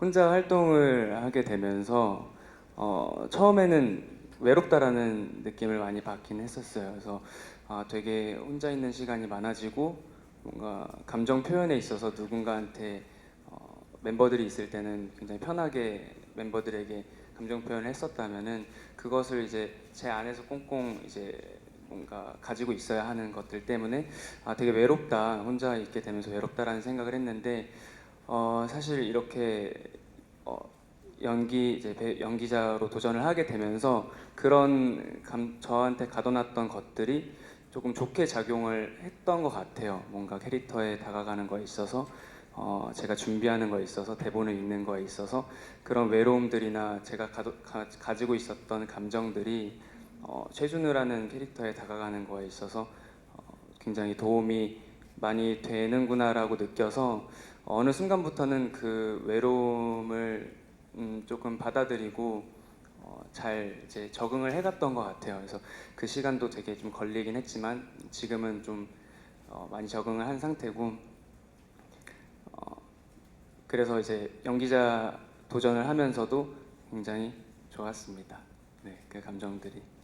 혼자 활동을 하게 되면서 어, 처음에는 외롭다라는 느낌을 많이 받긴 했었어요. 그래서 아, 되게 혼자 있는 시간이 많아지고 뭔가 감정 표현에 있어서 누군가한테 어, 멤버들이 있을 때는 굉장히 편하게 멤버들에게 감정 표현을 했었다면은 그것을 이제 제 안에서 꽁꽁 이제 뭔가 가지고 있어야 하는 것들 때문에 아 되게 외롭다 혼자 있게 되면서 외롭다라는 생각을 했는데 어 사실 이렇게 어 연기 이제 배- 연기자로 도전을 하게 되면서 그런 감, 저한테 가둬놨던 것들이 조금 좋게 작용을 했던 것 같아요. 뭔가 캐릭터에 다가가는 거에 있어서 어, 제가 준비하는 거에 있어서 대본을 읽는 거에 있어서 그런 외로움들이나 제가 가도, 가, 가지고 있었던 감정들이 어, 최준우라는 캐릭터에 다가가는 거에 있어서 어, 굉장히 도움이 많이 되는구나라고 느껴서 어느 순간부터는 그 외로움을 음, 조금 받아들이고 어, 잘 이제 적응을 해갔던 것 같아요. 그래서 그 시간도 되게 좀 걸리긴 했지만 지금은 좀 어, 많이 적응을 한 상태고 어, 그래서 이제 연기자 도전을 하면서도 굉장히 좋았습니다. 네, 그 감정들이.